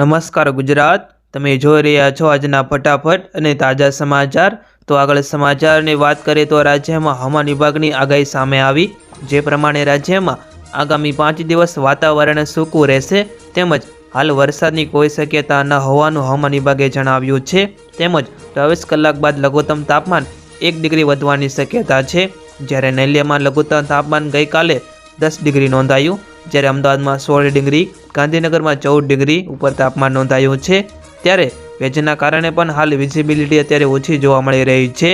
નમસ્કાર ગુજરાત. તમે જોઈ રહ્યા છો આજના ફટાફટ અને તાજા સમાચાર. તો આગળ સમાચારની વાત કરીએ તો રાજ્યમાં હવામાન વિભાગની આગાહી સામે આવી. જે પ્રમાણે રાજ્યમાં આગામી પાંચ દિવસ વાતાવરણ સૂકું રહેશે તેમજ હાલ વરસાદની કોઈ શક્યતા ન હોવાનું હવામાન વિભાગે જણાવ્યું છે. તેમજ ચોવીસ કલાક બાદ લઘુત્તમ તાપમાન એક ડિગ્રી વધવાની શક્યતા છે. જ્યારે નલિયામાં લઘુત્તમ તાપમાન ગઈકાલે દસ ડિગ્રી નોંધાયું. જ્યારે અમદાવાદમાં સોળ ડિગ્રી ગાંધીનગરમાં ચૌદ ડિગ્રી ઉપર તાપમાન નોંધાયું છે. ત્યારે ભેજના કારણે પણ હાલ વિઝિબિલિટી અત્યારે ઓછી જોવા મળી રહી છે.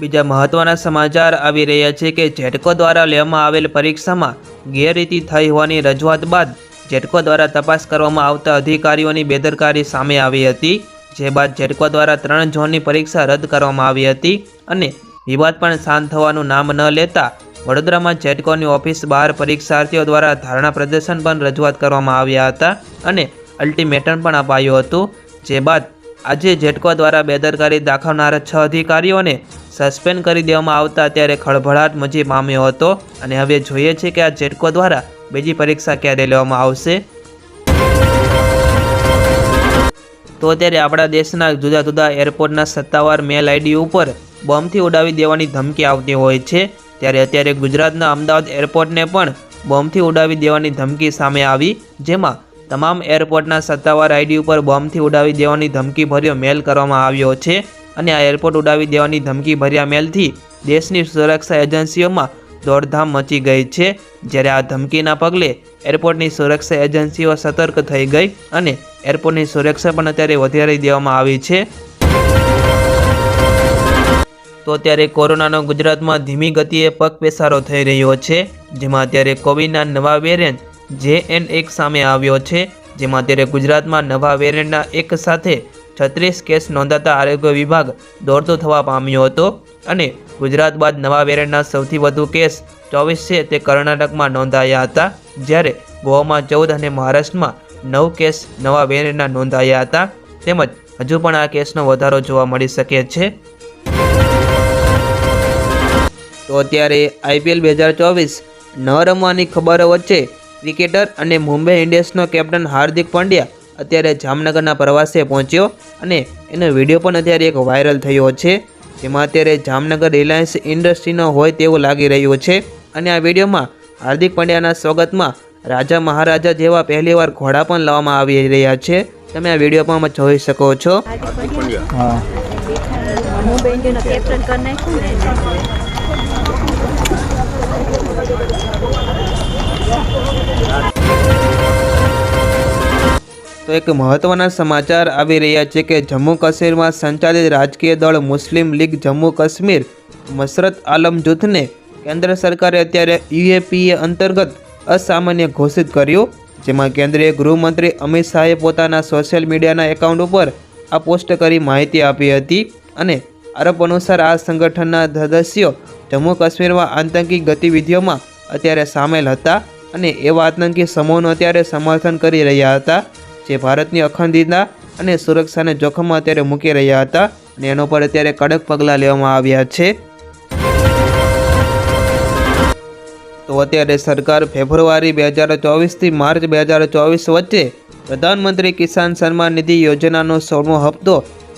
બીજા મહત્વના સમાચાર આવી રહ્યા છે કે જેટકો દ્વારા લેવામાં આવેલ પરીક્ષામાં ગેરરીતિ થઈ હોવાની રજૂઆત બાદ જેટકો દ્વારા તપાસ કરવામાં આવતા અધિકારીઓની બેદરકારી સામે આવી હતી, જે બાદ જેટકો દ્વારા ત્રણ ઝોનની પરીક્ષા રદ કરવામાં આવી હતી અને વિવાદ પણ શાંત થવાનું નામ ન લેતા વડોદરામાં જેટકોની ઓફિસ બહાર પરીક્ષાર્થીઓ દ્વારા ધારણા પ્રદર્શન પણ રજૂઆત કરવામાં આવ્યા હતા અને અલ્ટિમેટમ પણ અપાયું હતું. જે બાદ આજે જેટકો દ્વારા બેદરકારી દાખવનારા છ અધિકારીઓને સસ્પેન્ડ કરી દેવામાં આવતા ત્યારે ખળભળાટ મચી પામ્યો હતો અને હવે જોઈએ છે કે આ જેટકો દ્વારા બીજી પરીક્ષા ક્યારે લેવામાં આવશે. તો અત્યારે આપણા દેશના જુદા જુદા એરપોર્ટના સત્તાવાર મેલ આઈડી ઉપર બોમ્બથી ઉડાવી દેવાની ધમકી આવતી હોય છે. ત્યારે અત્યારે ગુજરાતના અમદાવાદ એરપોર્ટને પણ બોમ્બથી ઉડાવી દેવાની ધમકી સામે આવી, જેમાં તમામ એરપોર્ટના સત્તાવાર આઈડી ઉપર બોમ્બથી ઉડાવી દેવાની ધમકી ભર્યો મેલ કરવામાં આવ્યો છે અને આ એરપોર્ટ ઉડાવી દેવાની ધમકી ભર્યા મેલથી દેશની સુરક્ષા એજન્સીઓમાં દોડધામ મચી ગઈ છે, જ્યારે આ ધમકીના પગલે એરપોર્ટની સુરક્ષા એજન્સીઓ સતર્ક થઈ ગઈ અને એરપોર્ટની સુરક્ષા પણ અત્યારે વધારી દેવામાં આવી છે. તો અત્યારે કોરોનાનો ગુજરાતમાં ધીમી ગતિએ પગ પેસારો થઈ રહ્યો છે, જેમાં અત્યારે કોવિડના નવા વેરિયન્ટ જે એન એક સામે આવ્યો છે, જેમાં અત્યારે ગુજરાતમાં નવા વેરિયન્ટના એક સાથે છત્રીસ કેસ નોંધાતા આરોગ્ય વિભાગ દોડતો થવા પામ્યો હતો અને ગુજરાત બાદ નવા વેરિયન્ટના સૌથી વધુ કેસ ચોવીસ છે તે કર્ણાટકમાં નોંધાયા હતા, જ્યારે ગોવામાં ચૌદ અને મહારાષ્ટ્રમાં નવ કેસ નવા વેરિયન્ટના નોંધાયા હતા, તેમજ હજુ પણ આ કેસનો વધારો જોવા મળી શકે છે. તો અત્યારે આઈપીએલ બે હજાર ચોવીસ ન રમવાની ખબરો વચ્ચે ક્રિકેટર અને મુંબઈ ઇન્ડિયન્સનો કેપ્ટન હાર્દિક પંડ્યા અત્યારે જામનગરના પ્રવાસે પહોંચ્યો અને એનો વીડિયો પણ અત્યારે એક વાયરલ થયો છે. જેમાં અત્યારે જામનગર રિલાયન્સ ઇન્ડસ્ટ્રીનો હોય તેવું લાગી રહ્યું છે અને આ વિડીયોમાં હાર્દિક પંડ્યાના સ્વાગતમાં રાજા મહારાજા જેવા પહેલીવાર ઘોડા પણ લાવવામાં આવી રહ્યા છે. તમે આ વીડિયો પણ જોઈ શકો છો. તો એક મહત્વના સમાચાર આવી રહ્યા છે કે જમ્મુ કાશ્મીરમાં સંચાલિત રાજકીય દળ મુસ્લિમ લીગ જમ્મુ કાશ્મીર, મસરત આલમ જૂથને કેન્દ્ર સરકારે અત્યારે યુએપીએ અંતર્ગત અસામાન્ય ઘોષિત કર્યું, જેમાં કેન્દ્રીય ગૃહમંત્રી અમિત શાહે પોતાના સોશિયલ મીડિયાના એકાઉન્ટ ઉપર આ પોસ્ટ કરી માહિતી આપી હતી અને આરોપ અનુસાર આ સંગઠનના સદસ્યો જમ્મુ કાશ્મીરમાં આતંકી ગતિવિધિઓમાં અત્યારે સામેલ હતા અને એવા આતંકી સમૂહનું અત્યારે સમર્થન કરી રહ્યા હતા. જે ભારતની અખંડિતતા અને સુરક્ષાને જોખમમાં અત્યારે મૂકી રહ્યા હતા અને એનો પર અત્યારે કડક પગલાં લેવામાં આવ્યા છે. તો અત્યારે સરકાર ફેબ્રુઆરી બે હજાર ચોવીસથી માર્ચ બે હજાર ચોવીસ વચ્ચે પ્રધાનમંત્રી કિસાન સન્માન નિધિ યોજનાનો સોળમો હપ્તો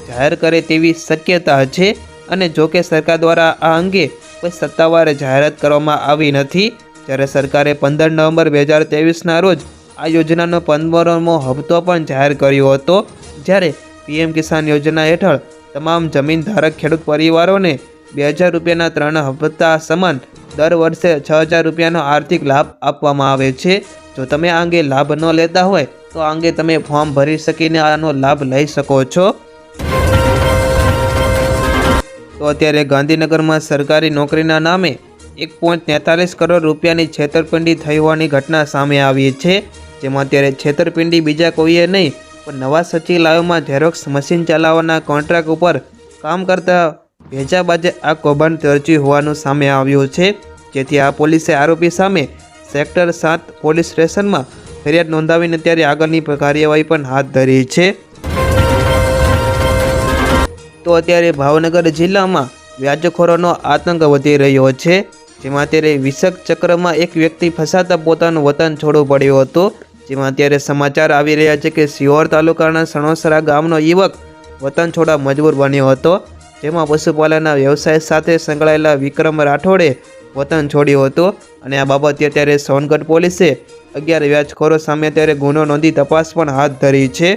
જાહેર કરે તેવી શક્યતા છે અને જો કે સરકાર દ્વારા આ અંગે કોઈ સત્તાવાર જાહેરાત કરવામાં આવી નથી. જ્યારે સરકારે પંદર નવેમ્બર બે હજાર તેવીસના રોજ આ યોજનાનો પંદરમો હપ્તો પણ જાહેર કર્યો હતો. જ્યારે પીએમ કિસાન યોજના હેઠળ તમામ જમીન ધારક ખેડૂત પરિવારોને બે હજાર રૂપિયાના ત્રણ હપ્તા સમાન દર વર્ષે છ હજાર રૂપિયાનો આર્થિક લાભ આપવામાં આવે છે. જો તમે આ અંગે લાભ ન લેતા હોય, તો આ અંગે તમે ફોર્મ ભરી શકીને આનો લાભ લઈ શકો છો. તો અત્યારે ગાંધીનગરમાં સરકારી નોકરીના નામે એક પોઈન્ટ તેતાલીસ કરોડ રૂપિયાની છેતરપિંડી થઈ હોવાની ઘટના સામે આવી છે. જેમાં અત્યારે છેતરપિંડી બીજા કોઈએ નહીં, પણ નવા સચિવાલયોમાં ઝેરોક્સ મશીન ચલાવવાના કોન્ટ્રાક્ટ ઉપર કામ કરતા ભેજાબાજે આ કૌભાંડ તરચ્યું હોવાનું સામે આવ્યું છે. જેથી આ પોલીસે આરોપી સામે સેક્ટર સાત પોલીસ સ્ટેશનમાં ફરિયાદ નોંધાવીને ત્યારે આગળની કાર્યવાહી પણ હાથ ધરી છે. તો અત્યારે ભાવનગર જિલ્લામાં વ્યાજખોરોનો આતંક વધી રહ્યો છે. જેમાં અત્યારે વિષક ચક્રમાં એક વ્યક્તિ ફસાતા પોતાનું વતન છોડવું પડ્યું હતું. જેમાં અત્યારે સમાચાર આવી રહ્યા છે કે સિહોર તાલુકાના સણોસરા ગામનો યુવક વતન છોડા મજબૂર બન્યો હતો. જેમાં પશુપાલનના વ્યવસાય સાથે સંકળાયેલા વિક્રમ રાઠોડે વતન છોડ્યું હતું અને આ બાબતે અત્યારે સોનગઢ પોલીસે અગિયાર વ્યાજખોરો સામે અત્યારે ગુનો નોંધી તપાસ પણ હાથ ધરી છે.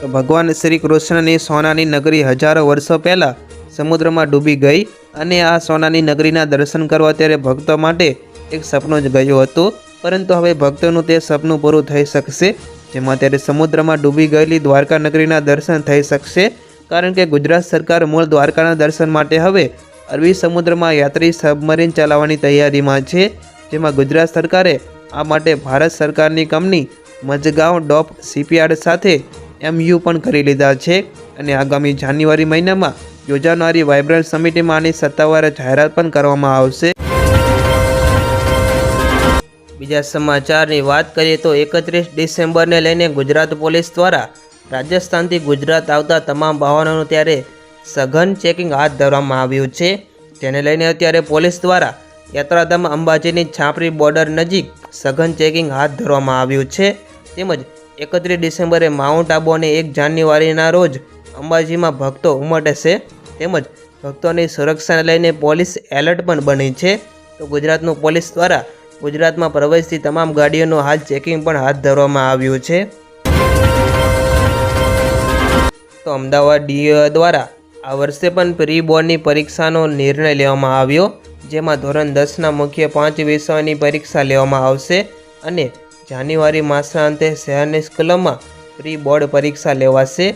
તો ભગવાન શ્રી કૃષ્ણની સોનાની નગરી હજારો વર્ષો પહેલાં સમુદ્રમાં ડૂબી ગઈ અને આ સોનાની નગરીના દર્શન કરવા ત્યારે ભક્તો માટે એક સપનું જ ગયું હતું, પરંતુ હવે ભક્તોનું તે સપનું પૂરું થઈ શકશે. જેમાં ત્યારે સમુદ્રમાં ડૂબી ગયેલી દ્વારકા નગરીના દર્શન થઈ શકશે, કારણ કે ગુજરાત સરકાર મૂળ દ્વારકાના દર્શન માટે હવે અરબી સમુદ્રમાં યાત્રી સબમરીન ચલાવવાની તૈયારીમાં છે. જેમાં ગુજરાત સરકારે આ માટે ભારત સરકારની કંપની મજગાંવ ડોપ શિપયાર્ડ સાથે એમયુ પણ કરી લીધા છે. અને આગામી જાન્યુઆરી મહિનામાં યોજાનારી વાઇબ્રન્ટ સમિટીમાં આની સત્તાવાર જાહેરાત પણ કરવામાં આવશે. બીજા સમાચારની વાત કરીએ તો એકત્રીસ ડિસેમ્બરને લઈને ગુજરાત પોલીસ દ્વારા રાજસ્થાનથી ગુજરાત આવતા તમામ વાહનોનું ત્યારે સઘન ચેકિંગ હાથ ધરવામાં આવ્યું છે. જેને લઈને અત્યારે પોલીસ દ્વારા યાત્રાધામ અંબાજીની છાપરી બોર્ડર નજીક સઘન ચેકિંગ હાથ ધરવામાં આવ્યું છે. તેમજ એકત્રીસ ડિસેમ્બરે માઉન્ટ આબુ અને એક જાન્યુઆરીના રોજ અંબાજીમાં ભક્તો ઉમટશે. તેમજ ભક્તોની સુરક્ષાને લઈને પોલીસ એલર્ટ પણ બની છે. તો ગુજરાતનું પોલીસ દ્વારા ગુજરાતમાં પ્રવેશતી તમામ ગાડીઓનું હાલ ચેકિંગ પણ હાથ ધરવામાં આવ્યું છે. તો અમદાવાદ ડીઓ દ્વારા આ વર્ષે પણ પ્રી બોર્ડની પરીક્ષાનો નિર્ણય લેવામાં આવ્યો, જેમાં ધોરણ દસના મુખ્ય પાંચ વિષયોની પરીક્ષા લેવામાં આવશે અને જાન્યુઆરી માસના અંતે શહેરની સ્કૂલોમાં પ્રી બોર્ડ પરીક્ષા લેવાશે.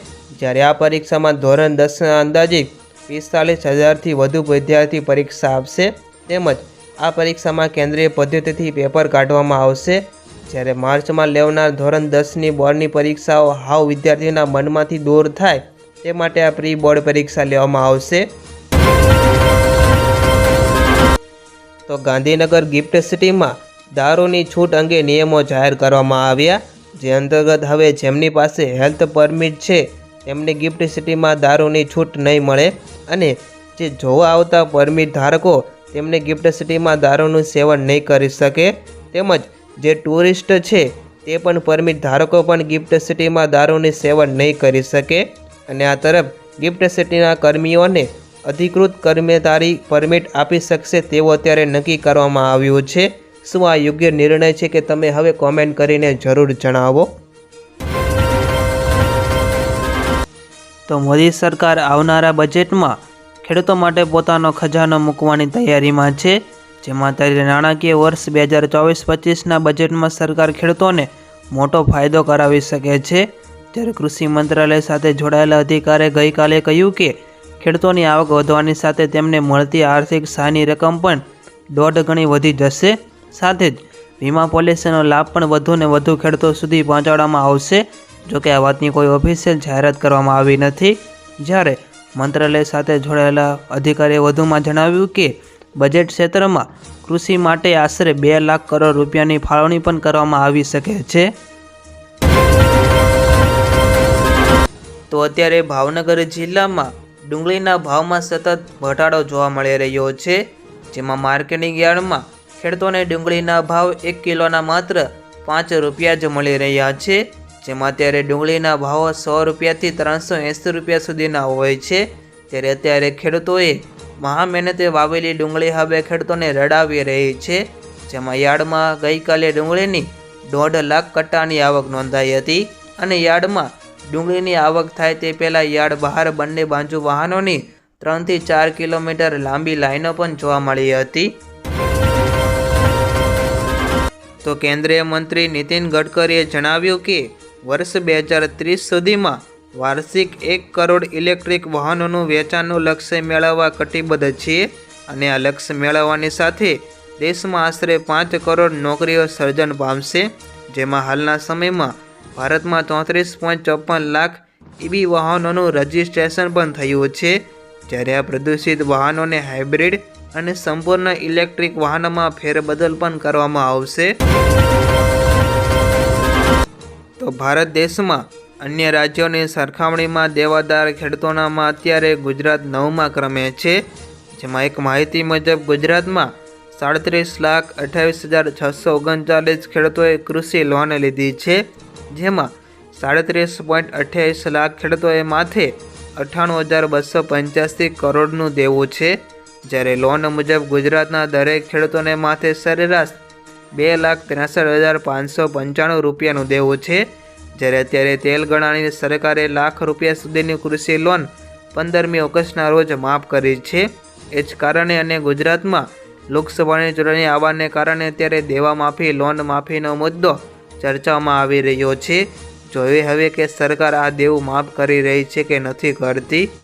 જ્યારે આ પરીક્ષામાં ધોરણ દસના અંદાજે પિસ્તાલીસ હજારથી વધુ વિદ્યાર્થી પરીક્ષા આપશે. તેમજ આ પરીક્ષામાં કેન્દ્રીય પદ્ધતિથી પેપર કાઢવામાં આવશે. જ્યારે માર્ચમાં લેવનાર ધોરણ દસની બોર્ડની પરીક્ષાઓ હાવ વિદ્યાર્થીઓના મનમાંથી દૂર થાય, તે માટે આ પ્રી બોર્ડ પરીક્ષા લેવામાં આવશે. તો ગાંધીનગર ગિફ્ટ સિટીમાં દારૂની છૂટ અંગે નિયમો જાહેર કરવામાં આવ્યા. જે અંતર્ગત હવે જેમની પાસે હેલ્થ પરમિટ છે, તેમને ગિફ્ટ સિટીમાં દારૂની છૂટ નહીં મળે અને જે જોવા આવતા પરમિટ ધારકો તેમને ગિફ્ટ સિટીમાં દારૂનું સેવન નહીં કરી શકે. તેમજ જે ટુરિસ્ટ છે, તે પણ પરમિટ ધારકો પણ ગિફ્ટ સિટીમાં દારૂની સેવન નહીં કરી શકે. અને આ તરફ ગિફ્ટ સિટીના કર્મીઓને અધિકૃત કર્મચારી પરમિટ આપી શકશે તેવું અત્યારે નક્કી કરવામાં આવ્યું છે. શું આ યોગ્ય નિર્ણય છે કે તમે હવે કોમેન્ટ કરીને જરૂર જણાવો? તો મોદી સરકાર આવનારા બજેટમાં ખેડૂતો માટે પોતાનો ખજાનો મૂકવાની તૈયારીમાં છે, જેમાં ત્યારે નાણાકીય વર્ષ બે હજાર ચોવીસ પચીસના બજેટમાં સરકાર ખેડૂતોને મોટો ફાયદો કરાવી શકે છે. જ્યારે કૃષિ મંત્રાલય સાથે જોડાયેલા અધિકારીએ ગઈકાલે કહ્યું કે, ખેડૂતોની આવક વધવાની સાથે તેમને મળતી આર્થિક સહાયની રકમ પણ દોઢ ગણી વધી જશે. સાથે જ વીમા પોલિસીનો લાભ પણ વધુ ને વધુ ખેડૂતો સુધી પહોંચાડવામાં આવશે, જોકે આ વાતની કોઈ ઓફિશિયલ જાહેરાત કરવામાં આવી નથી. જ્યારે મંત્રાલય સાથે જોડાયેલા અધિકારીએ વધુમાં જણાવ્યું કે, બજેટ ક્ષેત્રમાં કૃષિ માટે આશરે બે લાખ કરોડ રૂપિયાની ફાળવણી પણ કરવામાં આવી શકે છે. તો અત્યારે ભાવનગર જિલ્લામાં ડુંગળીના ભાવમાં સતત ઘટાડો જોવા મળી રહ્યો છે, જેમાં માર્કેટિંગ યાર્ડમાં ખેડૂતોને ડુંગળીના ભાવ એક કિલોના માત્ર પાંચ રૂપિયા જ મળી રહ્યા છે. જેમાં અત્યારે ડુંગળીના ભાવો સો રૂપિયાથી ત્રણસો એંસી રૂપિયા સુધીના હોય છે. ત્યારે અત્યારે ખેડૂતોએ મહા મહેનતે વાવેલી ડુંગળી હવે ખેડૂતોને રડાવી રહી છે. જેમાં યાર્ડમાં ગઈકાલે ડુંગળીની દોઢ લાખ કટ્ટાની આવક નોંધાઈ હતી અને યાર્ડમાં ડુંગળીની આવક થાય તે પહેલાં યાર્ડ બહાર બંને બાજુ વાહનોની ત્રણથી ચાર કિલોમીટર લાંબી લાઈનો પણ જોવા મળી હતી. તો કેન્દ્રીય મંત્રી નીતિન ગડકરીએ જણાવ્યું કે વર્ષ બે હજાર ત્રીસ સુધીમાં વાર્ષિક એક કરોડ ઇલેક્ટ્રિક વાહનોનું વેચાણનું લક્ષ્ય મેળવવા કટિબદ્ધ છીએ અને આ લક્ષ્ય મેળવવાની સાથે દેશમાં આશરે પાંચ કરોડ નોકરીઓ સર્જન પામશે, જેમાં હાલના સમયમાં ભારતમાં ચોત્રીસ પોઈન્ટ ચોપન લાખ ઈવી વાહનોનું રજિસ્ટ્રેશન પણ થયું છે, જ્યારે આ પ્રદૂષિત વાહનોને હાઇબ્રિડ અને સંપૂર્ણ ઇલેક્ટ્રિક વાહનોમાં ફેરબદલ પણ કરવામાં આવશે. તો ભારત દેશમાં અન્ય રાજ્યોની સરખામણીમાં દેવાદાર ખેડૂતોનામાં અત્યારે ગુજરાત નવમા ક્રમે છે, જેમાં એક માહિતી મુજબ ગુજરાતમાં સાડત્રીસ લાખ અઠ્યાવીસ હજાર છસો ઓગણચાલીસ ખેડૂતોએ કૃષિ લોન લીધી છે, જેમાં સાડત્રીસ પોઈન્ટ અઠ્યાવીસ લાખ ખેડૂતોએ માથે અઠ્ઠાણું હજાર બસો પંચ્યાસી કરોડનું દેવું છે. જ્યારે લોન મુજબ ગુજરાતના દરેક ખેડૂતોને માથે સરેરાશ બે લાખ ત્રેસઠ હજાર પાંચસો પંચાણું રૂપિયાનું દેવું છે. જ્યારે અત્યારે તેલ ગણાણી સરકારે લાખ રૂપિયા સુધીની કૃષિ લોન પંદરમી ઓગસ્ટના રોજ માફ કરી છે. એ જ કારણે અને ગુજરાતમાં લોકસભાની ચૂંટણી આવવાને કારણે અત્યારે દેવા માફી લોન માફીનો મુદ્દો ચર્ચામાં આવી રહ્યો છે. જોઈએ હવે કે સરકાર આ દેવું માફ કરી રહી છે કે નથી કરતી.